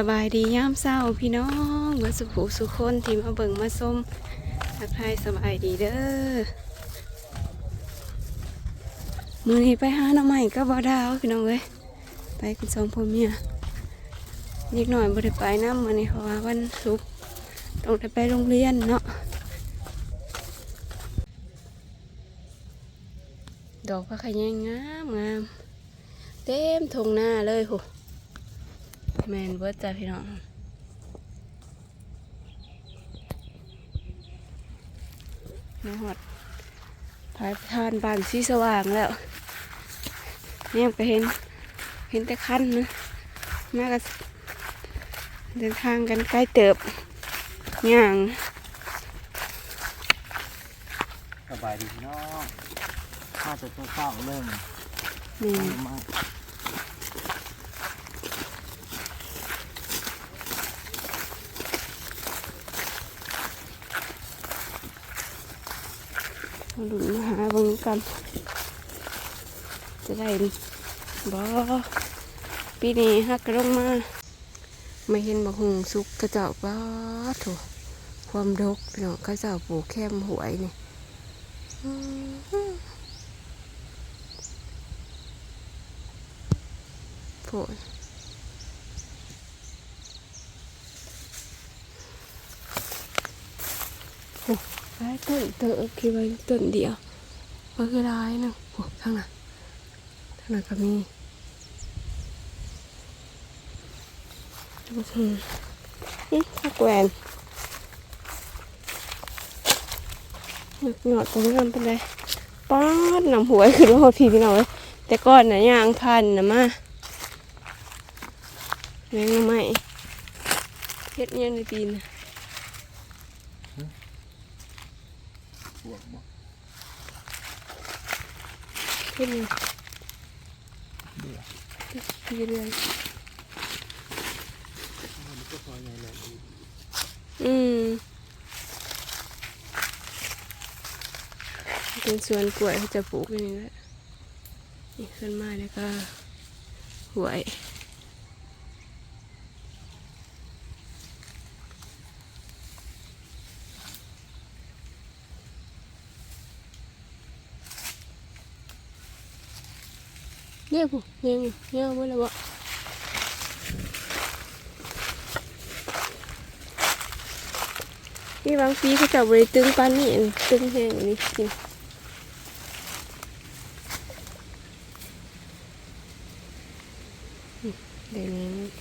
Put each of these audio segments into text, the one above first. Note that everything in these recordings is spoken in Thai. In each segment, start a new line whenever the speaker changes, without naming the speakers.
สบายดียามเศร้าพี่น้องเมื่อสุขสุขคนทีมาเบิ่งมาส้มทักทายสบายดีเด้อมือนี้ไปหาหน้ำใหม่ก็บ่ดาวพี่น้องเอ้ยไปกันสองพ่อเมียนิดหน่อยบ่ได้ไปน้ำมือนี้เพราะว่าวันศุกร์ต้องได้ไปโรงเรียนเนาะดอกพระขยงงามงามเต็มทงหน้าเลยโห แมนเบิร์ดจ้าพี่น้องมาหอดพายทานบานสีสว่างแล้วเนี่ยไปเห็นเห็นแต่คันนะมาก็เดินทางกันใกล้เติบย่าง
สบายดีพี่น้องข้าจะตัวเศร้าเริ่ม
นี่
มา
มาหลุนมาหา เบงกันจะได้บอปีนี้ฮักกระลงมาไม่เห็นบักหุงสุกกระเจ้าป้าโถความดกพี่น้องกระเจ้าปลูกแคมหวยนี่อื้อหือโผล่โอ้ได้ต้นเตอคิดว่าต้นเดียว มันคือร้ายนึงโอ้ทางนั้นทางนั้นก็มีอืมอืมผักแหวนหนักหยอดตรงนั้นเป็นไรป๊อดนำหวยคือว่าพี่พี่น้องเอ้ยแต่ก่อนนะยางพันนะมาแมงละไม่เฮ็ดยังในปีนน่ะ
ปวดบ่
เฮ็ดยัง
เบื่อ
พี่เรื่อย
มันก็พอใหญ่เลย
อืมเป็นสวนกล้วยเขาจะปลูกอย่างนี้แหละนี่ขึ้นมาแล้วก็หวย เนี่ยผู้เนี่ยอยู่เนี่ยเมื่อไรวะนี่บางปีเขาจะบริตึงปานนี่อันตึงแห้งอันนี้กินอืมเดี๋ยวนี้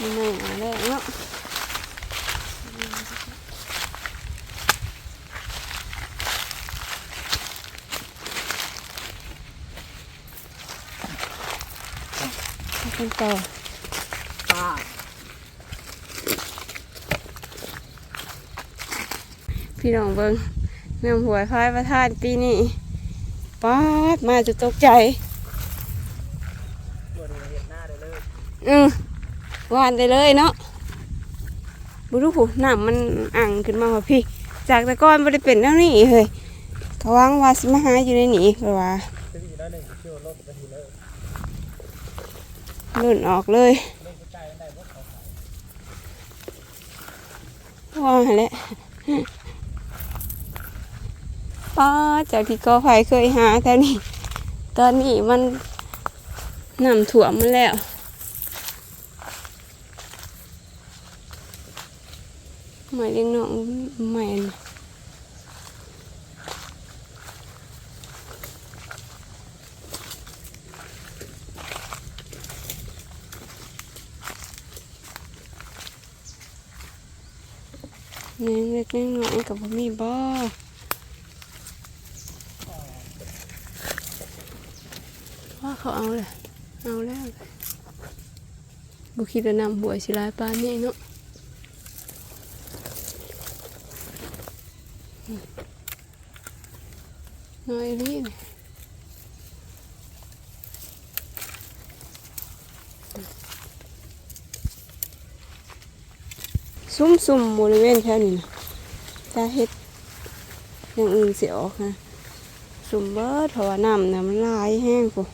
มันไม่มาแล้วเนาะ กันต่อ
ปา
พี่น้องเบิงแม่หวยพายประทานปีนี้ป๊าดมาจะตกใจ
วนได้เลย
อืมหวานได้เลยเนาะบุรุผู้น้ำมันอ่างขึ้นมาว่าพี่ จากแต่ก่อนไม่ได้เป็นแล้วนี่เฮ้ยเขาวางวาสิมาหาอยู่ในนี้เพราะว่า
ลื่
นออกเลย
เล่นใกล้ๆได้พวกเขาขาย
ว่าแหละป้าจากที่กอไผ่เคยหาแต่นี่ตอนนี้มันน้ำถ่วมมันแล้วหมายเลี้ยงน้องใหม่นะ นี่ยเล็กแมงน้อยกับบ่มีบ่ว่าเขาเอาเลยเอาแล้วบุคิดว่านำหวยสิลายปลาเนี่ยเนาะอืมน้อยนี่ ซุ่มบริเวณแถวนี้นะจะเฮ็ดอย่างอื่นเสียออกนะซุ่มเบิดเพราะว่าน้ำน่ะมันลายแห้งปุ๊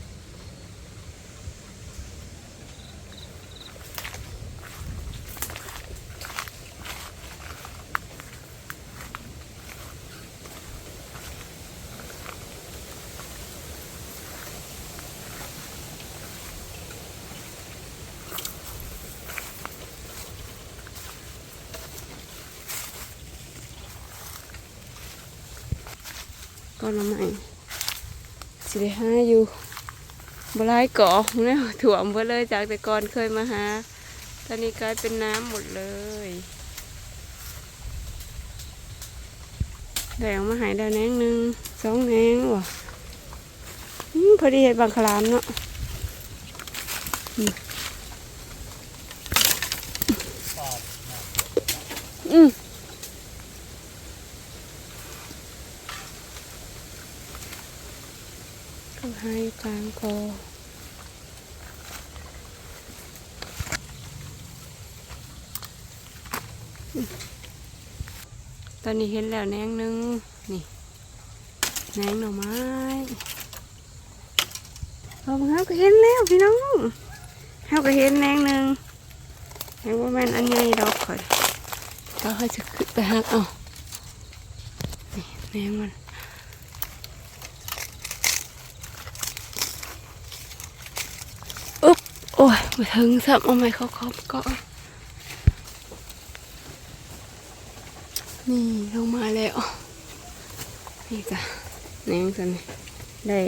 ก็ละไม่สิได้หาอยู่บลายเกาะเนี่ยถ่วมไปเลยจากแต่ก่อนเคยมาหา ตอนนี้กลายเป็นน้ำหมดเลยได้ออกมาหายได้แนงหนึ่งสองแนงว่ะพอดีเห็ดบางคลามเนาะอืมอืมก็ให้ กลางคอตอนนี้เห็นแล้วแนงหนึ่งนี่แนงหน่อไม้พอมาก็เห็นแล้วพี่น้องเขาก็เห็นแนงหนึ่งแนงว่าแม่นอันใหญ่ดอกข่อยเราจะขึ้นไปหักเอานี่แนงมัน อุ๊บโอ้ย มาถึงสับเอาไม้เขาครอบก่อนนี่ลงมาแล้ว นี่จ้ะแหนงสันได้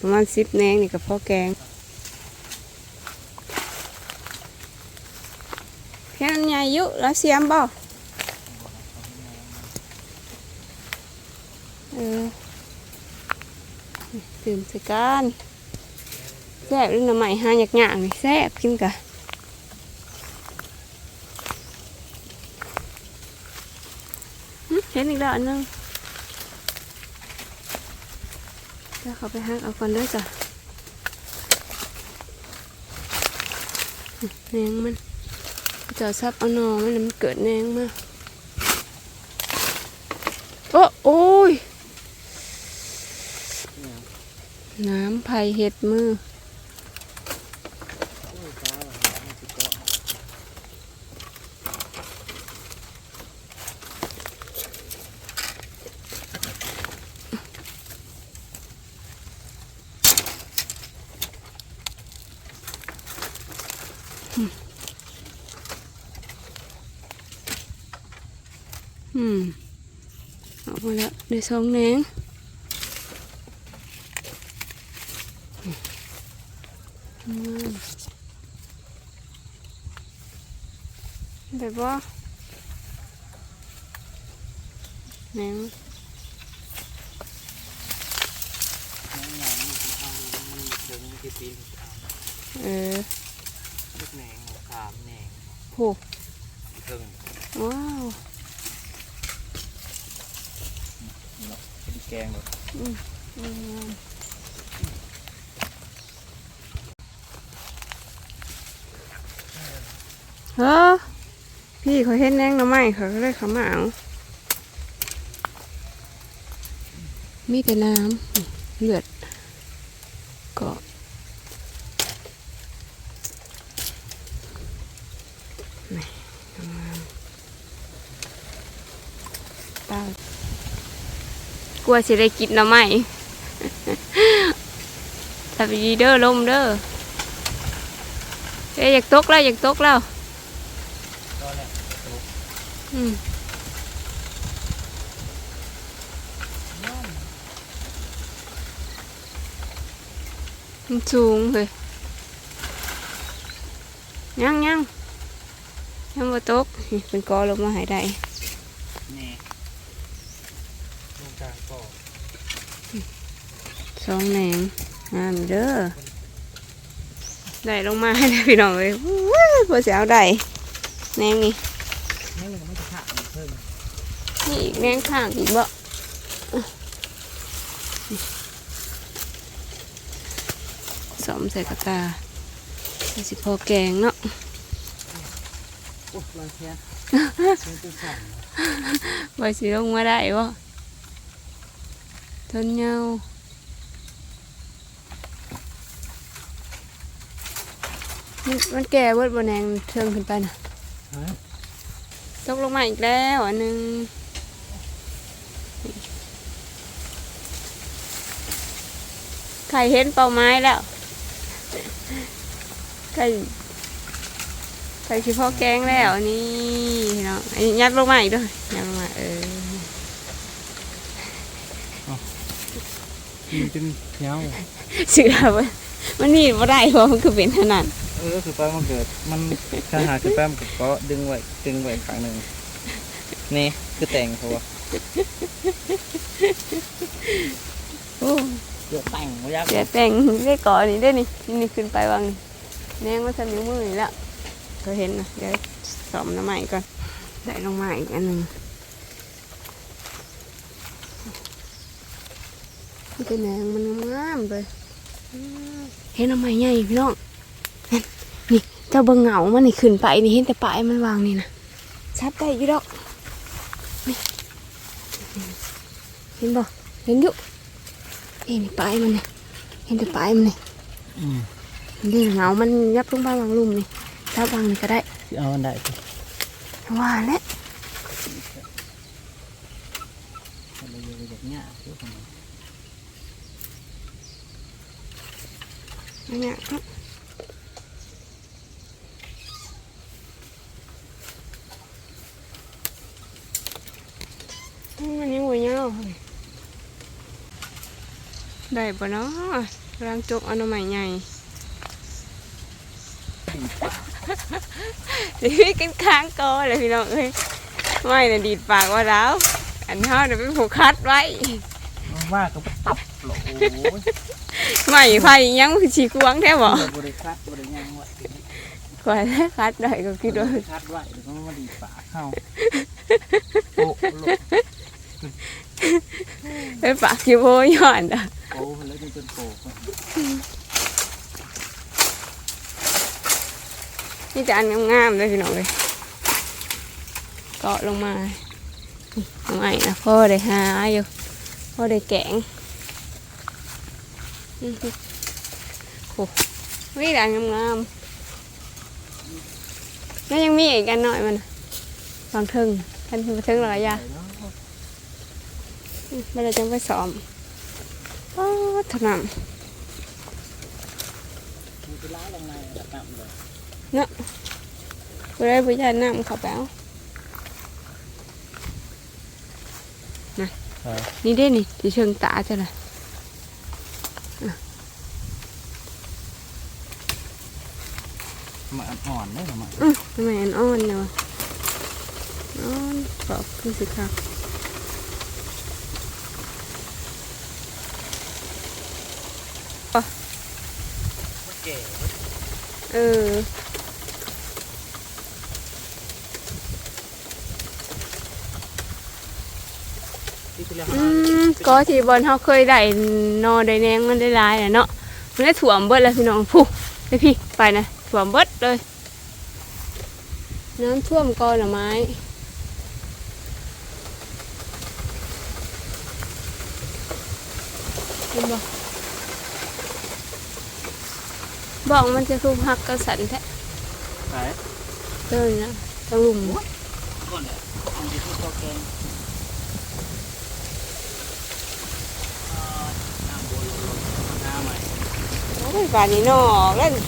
ประมาณสิบแหนงนี่กับพ่อแกงแค่นั้นใหญ่อยุแล้วเสียมบ่เออตื่นส่กัน แซ่บเลยหน่อไม้หาหยากๆนี่แซ่บกินกะหึเห็นอีกแล้วอันหนึงเดี๋ยวเขาไปหักเอาก่อนเด้วยจ้ะหึแหนงมันจะซับเอาหนอมันแล้วมันเกิดแหนงมาโอ้โอ้ยน้ำไผ่เห็ดมือ
โอ้ยจ้ามันสิเกาะ
อืมออกมาแล้วได้สองแหนงอืมได้บ่แหนง
แหนงใหญ่มันสิเอามันถึงมันสิปีนเอา
เออ
ลูกแหนงขามแหนง
โห
ถึง
ว้าว นี่
เป็นแกงแบบ
อืมเฮ้อพี่เขาเห็นแนงหน่อไม้เขาก็เลยเขามาเอามีแต่น้ำเลือดก็นี่งามๆตา กลัวสิได้กินหน่อไม้สวัสดีเด้อลมเด้อเอ้ยอยากตกแล้วอยากตกแล้ว
ก็แหละ
อืมมันสูงเลยยังยังยังมาตกนี่เป็นกอลงมาใหายได้
นี่ลูกกลางก่อ
สองแหนงงามเด้อได้ลงมาให้ได้พี่น้องเลยว้าวพอเสียเอาได้แหนงนี่
นี่มันไม่จะขาดมันเพิ่ม
นี่อีกแหนงข้างอีกบ่สอมใส่กระตาใส่สิพอแกงเนาะ
โอ้ยลอยแขนเส้นจะสั่น
ไว้สิลงมาได้บ่ต้นเหยา มันมันแก่เบิดบ่แนงเทิงขึ้นไปน่ะ
ฮะ
ตกลงมาอีกแล้วอันหนึงไข่เห็นเป่าไม้แล้วไข่ไข่ชิพ่อแกงแล้วนี่เนาะอันนี้ยัดลงมาอีกด้วยยัดลงมาเออ
มันจนเงา
เสือมันมันนี่บ่ได้เพราะมันคือเป็นขนาด
เออคือแป้มันเกิด มันถ้าหาคือแป้มนก็ดึงไว้ดึงไว้ข้างหนึ่งนี่คือแต่งเขาวะ
โอ้
เยอะแต่งไม่ยาก
เดี๋ยวแต่งได้ก่อนนี่ได้อนี่นี่นี่ขึ้นไปวางนี่แนงมาทำนิ้วมือนี่แล้วก็เห็นนะเดี๋ยวสอมน้ำใหม่ก่อนได้ลงมาอีกอันหนึ่งมันเป็นแนงมันงามเลยอืมเห็นน้ำใหม่ใหญ่พี่น้องนั่นนี่ เจ้าเบิ่งเหงามันนี่ขึ้นไปนี่เห็นแต่ปลายมันวางนี่นะชัดได้อยู่ดอกนี่เห็นบ่เห็นอยู่นี่นี่ปลายมันนี่เห็นแต่ปลายมันนี่
อืม
นี่เหงามันยับลงไปวางลุ่มนี่ถ้าวางนี่ก็ได้
สิเอาอันใดสิ
ว่าแล้ว
เอาเลยเอาแบบเนี้ยคือคนนั้น
เนี่ยครับอืมอันนี้หัวเงาเลย ได้ปะเนาะรังจกเอาหน่อไม้ใหญ่ดีกันค้างกอเลยพี่น้องเอ้ยไม่น่ะดีดปากว่าแล้ว อันเท่าเดี๋ยวไปผูกคัดไว้
ว่าก็ตับโหลโอ้ย
ไม่ไผ่ยังคือชีกวางแท้บ่
บริคัดบริยังไว้
กว่าได้คัดได้ก็คิดว่า
บริคัดไว้เดี๋ยวก็มาดีปากเข้าโอ้โห
เป็นปากคิวโบย้อนอะ
โอ้แล้วจนจนโปกอะ
นี่จะอันงามๆเลยพี่น้องเลยเกาะลงมาทำไมนะพ่อได้หาอยู่พ่อได้แกงอือหือโอ้วิด่างงามๆแล้วยังมีอีกอันหน่อยมันน่ะบางทึงท่านมาทึงหรอยาไม่ได้จังไปซ้อมป๊าดถนน
มันจะล้าลงในระดับน้ำเลย
กูได้ผู้ชายน้ำเขาแป้วนะนี่ได้นี่ที่เชิงตาจะละ
มาอ่อนได้หรือมา
อือทำไมอันอ่อนเนาะอ่อนกรอบคือสิค่ะ
เก๋
เออ
ที่คุณเรียก
อืม ก็ที่บอลเขาเคยได้นอได้แนงมันได้หลายอะเนาะมันได้ถ่วมเบิดเลยพี่น้องผู้ไปพี่ไปนะถ่วมเบิดเลย น้ำท่วมกอหน่อไม้เห็นบ่บอกมันจะคือหักกระสันแท้
ไหน
เดินนะตะลุม
ก่อนเนี่ยมันจะพูดตัวแกงอ่าน้ำบัวลงๆน้ำใหม่
โอ้ยป่านนี้นอกแล้วนี่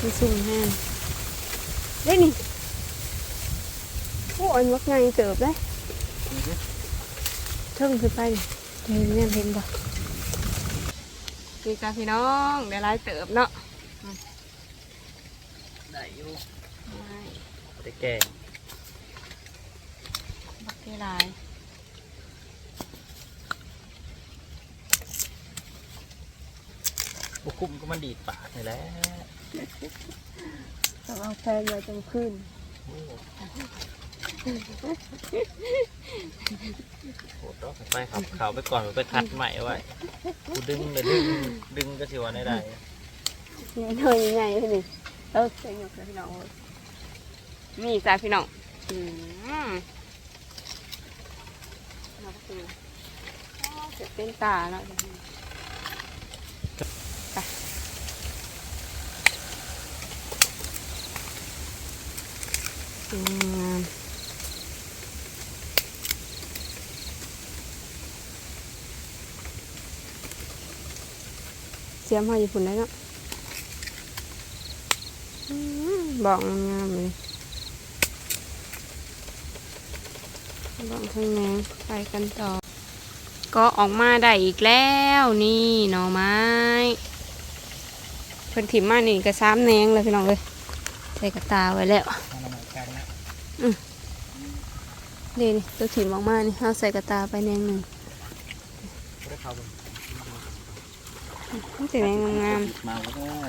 มันสุ่มแห้งเด้นี่โอ้ยมักไงเติบได้เทิงขึ้นไปนี่เห็นเนี่ยเห็นบ่นี่จ้าพี่น้องเดี๋ยวไล่เติบเนาะ
ได้อยู่แต่แกง
บักเกลาย
บุคุ้มก็มันดีดปากนี่แหละ
ต้องเอาแฟนไว้ตรงขึ้น
โอ้โหโหต้องไปขับเขาไปก่อนไปคัดใหม่ไว้กูดึงเลยดึงดึงก็สิวันได้ได้
เนี่ยหน่อยใหญ่เลยนี่เออเสียงหยกเลยพี่น้องนี่จ้าพี่น้องอืมเอากินอ๋อเสียเป็นตาเนาะ สวยงามเสียมหอยญี่ปุ่นได้เนาะบอกงามเลยลองข้างในไปกันต่อ ก็ออกมาได้อีกแล้วนี่หน่อไม้เพิ่นถิ่มมานี่ก็ซ้ำแหนงเลยพี่น้องเลยใส่กระตาไว้แล้ว
มันมากันนะ
นี่นี่ตัวถิ่มออกมานี่เอาใส่กระตาไปแหนงหนึ่ง
ไม่ได้เข้าไป
นี่แต่แหนงงาม
มาก็ได้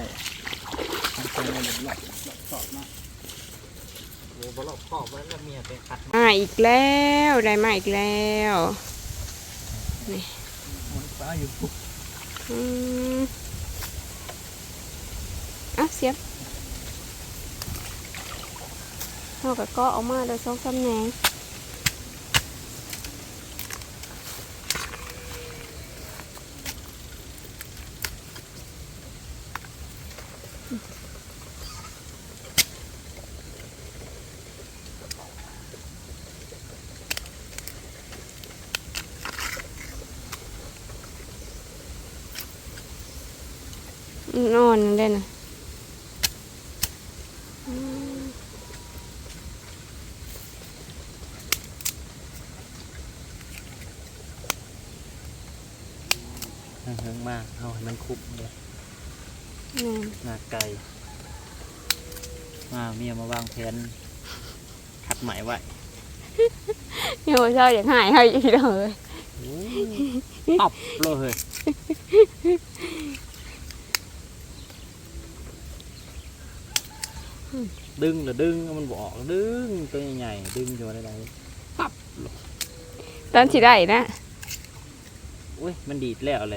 ทำเป็นแบบหลอกหลอกสอบมาโอ้บหลอกขอบไว้แล้วเมียไปขัด
ๆอ่าอีกแล้วได้มาอีกแล้ว
มันฟ้าอยู่ปุ๊บ
อืมอะเสียบเอากระก็ออกมาโดยสองสามแหนง น อนได้นะอืม
เฮิงมากเอาให้มันคุบเลย
แม่น
หน้าไก่มาเมียมาวางแผนขัดไหมไว้
เดี๋ยวเช้าอยากหายให้อีกเลย
ตบเลย ดึงหรือดึงเอามันบอกดึงตัวใหญ่ๆดึงอยู่อะไร
ตอนสิได้นะ
อุ้ยมันดีดแล้วอะไร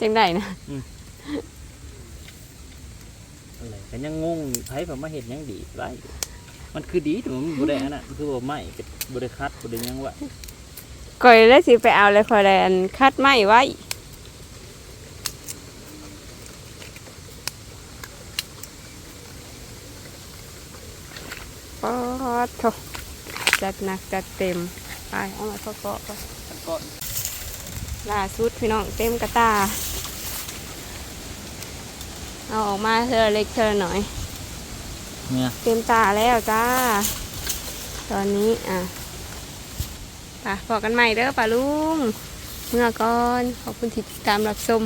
จังได้นะ
อะไรก็ยังงงอยู่ไผผมมาเห็นยังดีดไรมันคือดีแต่มันบ่ได้อันนั้นมันคือบ่ไหม้เป็นบ่ได้คัดบ่ได้หยังวะ
ก่อยได้สิไปเอาเลยคอยแลนคัดไม้ไว้ ปอดโถจัดหนักจัดเต็ม ไปเอามาเข้าเกาะก่อน
ก็
ล่าสุดพี่น้องเต็มกระตา เอาออกมาเธอเล็กเธอหน่อย
เนี่ย
เต็มตาแล้วจ้า ตอนนี้อะไปพอกันใหม่เด้อป่าลุง เมื่อก่อน ขอบคุณที่ติดตามรับชม